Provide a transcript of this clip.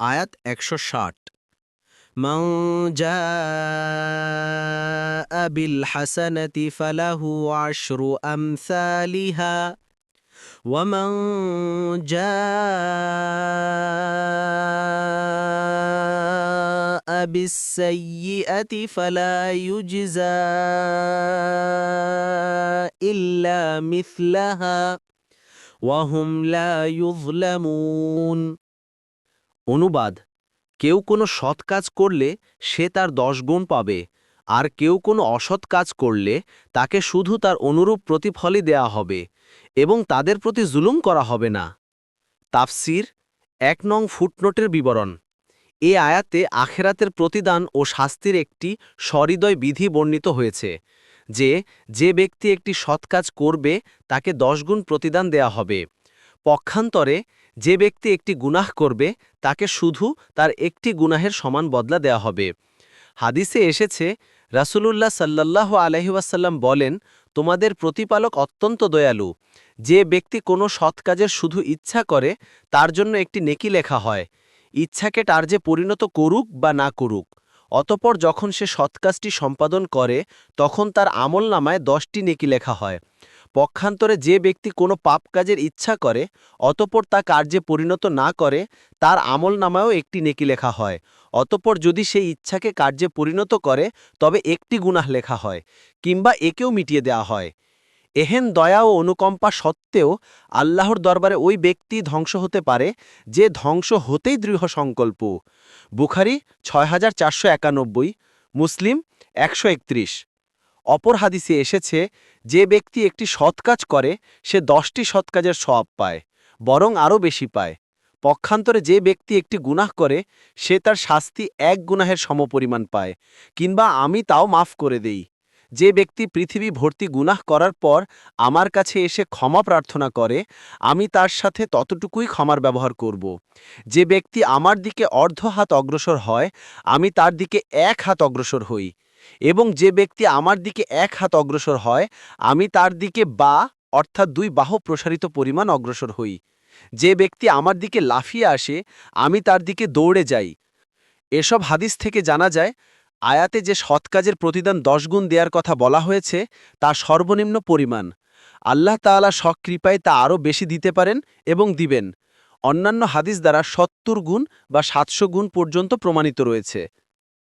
আয়াত একশো ষাট من جاء بالحسنة فله عشر أمثالها ومن جاء بالسيئة فلا يجزى إلا مثلها وهم لا يظلمون অনুবাদ। কেউ কোনো সৎ কাজ করলে সে তার দশ গুণ পাবে, আর কেউ কোনো অসৎ কাজ করলে তাকে শুধু তার অনুরূপ প্রতিফলই দেয়া হবে এবং তাদের প্রতি জুলুম করা হবে না। তাফসির, এক নং ফুটনোটের বিবরণ। এ আয়াতে আখেরাতের প্রতিদান ও শাস্তির একটি সহৃদয় বিধি বর্ণিত হয়েছে, যে যে ব্যক্তি একটি সৎ কাজ করবে তাকে দশগুণ প্রতিদান দেয়া হবে। পক্ষান্তরে যে ব্যক্তি একটি গুনাহ করবে, তাকে শুধু তার একটি গুনাহের সমান বদলা দেয়া হবে। হাদিসে এসেছে, রাসূলুল্লাহ সাল্লাল্লাহু আলহিউসাল্লাম বলেন, তোমাদের প্রতিপালক অত্যন্ত দয়ালু। যে ব্যক্তি কোনো সৎ কাজের শুধু ইচ্ছা করে, তার জন্য একটি নেকি লেখা হয়। ইচ্ছাকে তার যে পরিণত করুক বা না করুক। অতপর যখন সে সৎ কাজটি সম্পাদন করে, তখন তার আমল নামায় দশটি নেকি লেখা হয়। পক্ষান্তরে যে ব্যক্তি কোনো পাপ কাজের ইচ্ছা করে, অতপর তা কার্যে পরিণত না করে, তার আমল নামায়ও একটি নেকি লেখা হয়। অতপর যদি সেই ইচ্ছাকে কার্যে পরিণত করে, তবে একটি গুনাহ লেখা হয়, কিংবা একেও মিটিয়ে দেওয়া হয়। এহেন দয়া ও অনুকম্পা সত্ত্বেও আল্লাহর দরবারে ওই ব্যক্তি ধ্বংস হতে পারে, যে ধ্বংস হতেই দৃঢ় সংকল্প। বুখারি ছয় হাজার চারশো একানব্বই, মুসলিম একশো একত্রিশ। অপর হাদিসে এসেছে, যে ব্যক্তি একটি সৎ কাজ করে, সে দশটি সৎ কাজের সব পায়, বরং আরও বেশি পায়। পক্ষান্তরে যে ব্যক্তি একটি গুনাহ করে, সে তার শাস্তি এক গুনাহের সমপরিমাণ পায়, কিংবা আমি তাও মাফ করে দেই। যে ব্যক্তি পৃথিবী ভর্তি গুনাহ করার পর আমার কাছে এসে ক্ষমা প্রার্থনা করে, আমি তার সাথে ততটুকুই ক্ষমার ব্যবহার করব। যে ব্যক্তি আমার দিকে অর্ধ হাত অগ্রসর হয়, আমি তার দিকে এক হাত অগ্রসর হই। এবং যে ব্যক্তি আমার দিকে এক হাত অগ্রসর হয়, আমি তার দিকে বা, অর্থাৎ দুই বাহু প্রসারিত পরিমাণ অগ্রসর হই। যে ব্যক্তি আমার দিকে লাফিয়ে আসে, আমি তার দিকে দৌড়ে যাই। এসব হাদিস থেকে জানা যায়, আয়াতে যে সৎ কাজের প্রতিদান দশ গুণ দেওয়ার কথা বলা হয়েছে, তা সর্বনিম্ন পরিমাণ। আল্লাহ তাআলা সকৃপায় তা আরও বেশি দিতে পারেন এবং দিবেন। অন্যান্য হাদিস দ্বারা সত্তর গুণ বা সাতশো গুণ পর্যন্ত প্রমাণিত রয়েছে।